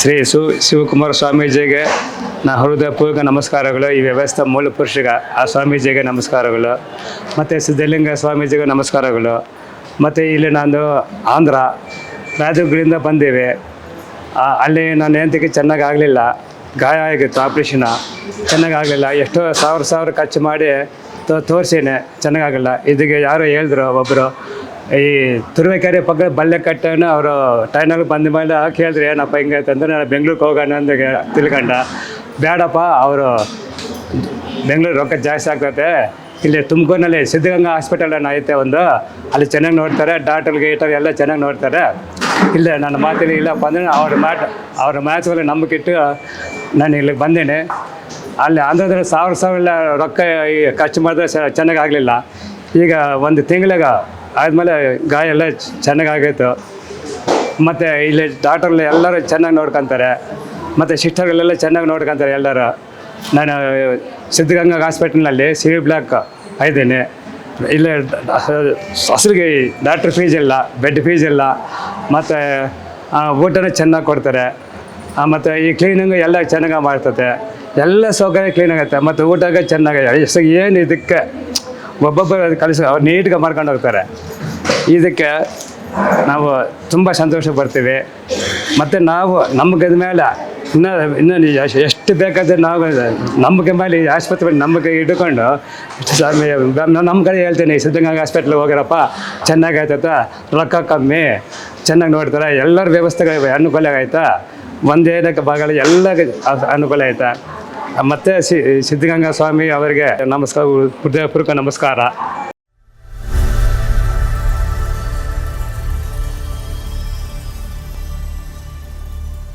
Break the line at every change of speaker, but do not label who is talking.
ಶ್ರೀ ಸು ಶಿವಕುಮಾರ ಸ್ವಾಮೀಜಿಗೆ ನಾ ಹೃದಯಪೂರ್ವಕ ನಮಸ್ಕಾರಗಳು, ಈ ವ್ಯವಸ್ಥೆ ಮೂಲ ಪುರುಷಿಗೆ, ಆ ಸ್ವಾಮೀಜಿಗೆ ನಮಸ್ಕಾರಗಳು, ಮತ್ತು ಸಿದ್ಧಲಿಂಗ ಸ್ವಾಮೀಜಿಗೆ ನಮಸ್ಕಾರಗಳು, ಮತ್ತು ಇಲ್ಲಿ ನಾನು ಆಂಧ್ರ ರಾಜಗುಡಿಯಿಂದ ಬಂದೀವಿ. ಅಲ್ಲಿ ನನ್ನ ಹೆಂಡತಿಗೆ ಚೆನ್ನಾಗಿ ಆಗಲಿಲ್ಲ, ಗಾಯ ಆಗಿತ್ತು ಆಪ್ರೇಷನ್ ಚೆನ್ನಾಗಿ ಆಗಲಿಲ್ಲ, ಎಷ್ಟೋ ಸಾವಿರ ಸಾವಿರ ಖರ್ಚು ಮಾಡಿ ತೋರಿಸೇನೆ ಚೆನ್ನಾಗಾಗಲ್ಲ ಇದಕ್ಕೆ ಯಾರೋ ಹೇಳಿದ್ರು ಒಬ್ಬರು ಈ ತುರುವೇಕೆರೆ ಪಕ್ಕ ಬಲ್ಲೆ ಕಟ್ಟನ ಅವರು ಟ್ರೈನಲ್ಲಿ ಬಂದ ಮೇಲೆ ಕೇಳಿದ್ರೆ ಏನಪ್ಪ ಹಿಂಗೆ ಅಂತಂದ್ರೆ ನಾನು ಬೆಂಗ್ಳೂರಿಗೆ ಹೋಗೋಣ ಅಂತ ತಿಳ್ಕೊಂಡ. ಬೇಡಪ್ಪ ಅವರು ಬೆಂಗ್ಳೂರು ರೊಕ್ಕ ಜಾಸ್ತಿ ಆಗ್ತೈತೆ. ಇಲ್ಲಿ ತುಮಕೂರಿನಲ್ಲಿ ಸಿದ್ಧಗಂಗಾ ಹಾಸ್ಪಿಟಲ್ ಐತೆ ಒಂದು. ಅಲ್ಲಿ ಚೆನ್ನಾಗಿ ನೋಡ್ತಾರೆ ಡಾಕ್ಟರ್ ಗೀಟರ್ ಎಲ್ಲ ಚೆನ್ನಾಗಿ ನೋಡ್ತಾರೆ. ಇಲ್ಲ, ನನ್ನ ಮಾತಿನ ಇಲ್ಲಪ್ಪ ಅಂದರೆ ಅವ್ರ ಮ್ಯಾಟ್ ಅವ್ರ ಮೇಲೆ ನಂಬಿಕೆ ಇಟ್ಟು ನಾನು ಇಲ್ಲಿಗೆ ಬಂದೇನೆ. ಅಲ್ಲಿ ಆಂಧ್ರದಲ್ಲಿ ಸಾವಿರ ಸಾವಿರ ರೊಕ್ಕ ಖರ್ಚು ಮಾಡಿದ್ರೆ ಚೆನ್ನಾಗಿ ಆಗಲಿಲ್ಲ. ಈಗ ಒಂದು ತಿಂಗಳಿಗೆ ಆದಮೇಲೆ ಗಾಯ ಎಲ್ಲ ಚೆನ್ನಾಗಿ ಆಗೈತು ಮತ್ತು ಇಲ್ಲಿ ಡಾಕ್ಟರ್ಗಳು ಎಲ್ಲರೂ ಚೆನ್ನಾಗಿ ನೋಡ್ಕೊತಾರೆ. ಮತ್ತು ಸಿಸ್ಟರ್ಗಳೆಲ್ಲ ಚೆನ್ನಾಗಿ ನೋಡ್ಕೊತಾರೆ ಎಲ್ಲರೂ. ನಾನು ಸಿದ್ಧಗಂಗಾ ಹಾಸ್ಪಿಟಲ್ನಲ್ಲಿ ಸಿ ಬ್ಲಾಕ್ ಇದ್ದೀನಿ. ಇಲ್ಲೇ ಹಸಿರಿಗೆ ಡಾಕ್ಟ್ರ್ ಫೀಸ್ ಇಲ್ಲ, ಬೆಡ್ ಫೀಸ್ ಇಲ್ಲ. ಮತ್ತು ಊಟನೂ ಚೆನ್ನಾಗಿ ಕೊಡ್ತಾರೆ. ಮತ್ತು ಈ ಕ್ಲೀನಿಂಗು ಎಲ್ಲ ಚೆನ್ನಾಗಿ ಮಾಡ್ತದೆ ಎಲ್ಲ ಸೌಕರ್ಯ ಕ್ಲೀನಾಗತ್ತೆ. ಮತ್ತು ಊಟಕ್ಕೆ ಚೆನ್ನಾಗಿ ಎಷ್ಟು ಏನು ಇದಕ್ಕೆ ಒಬ್ಬೊಬ್ಬರು ಕಲಿಸ ಅವ್ರು ನೀಟ್ಗೆ ಮಾಡ್ಕೊಂಡು ಹೋಗ್ತಾರೆ. ಇದಕ್ಕೆ ನಾವು ತುಂಬ ಸಂತೋಷ ಪಡ್ತೀವಿ. ಮತ್ತು ನಾವು ನಮ್ಗೆ ಮೇಲೆ ಇನ್ನೂ, ಇನ್ನು ಎಷ್ಟ್- ಬೇಕಾದ್ರೆ ನಾವು ನಂಬಿಕೆ ಮೇಲೆ ಆಸ್ಪತ್ರೆ ನಂಬಿಕೆ ಇಟ್ಕೊಂಡು ನಮ್ಮ ಕಡೆ ಹೇಳ್ತೀನಿ ಸಿದ್ಧಗಂಗಾ ಹಾಸ್ಪಿಟ್ಲಿಗೆ ಹೋಗಿರಪ್ಪ, ಚೆನ್ನಾಗಿ ರೊಕ್ಕ ಕಮ್ಮಿ, ಚೆನ್ನಾಗಿ ನೋಡ್ತಾರೆ, ಎಲ್ಲರ ವ್ಯವಸ್ಥೆಗಳು ಅನುಕೂಲ ಆಯ್ತಾ ಒಂದೇನಕ್ಕೆ ಭಾಗಗಳು ಎಲ್ಲ ಅನುಕೂಲ ಆಯ್ತಾ. ಮತ್ತು ಸಿ ಸಿದ್ಧಗಂಗಾ ಸ್ವಾಮಿ ಅವರಿಗೆ ನಮಸ್ಕಾರ ಹೃದಯಪೂರ್ವಕ ನಮಸ್ಕಾರ.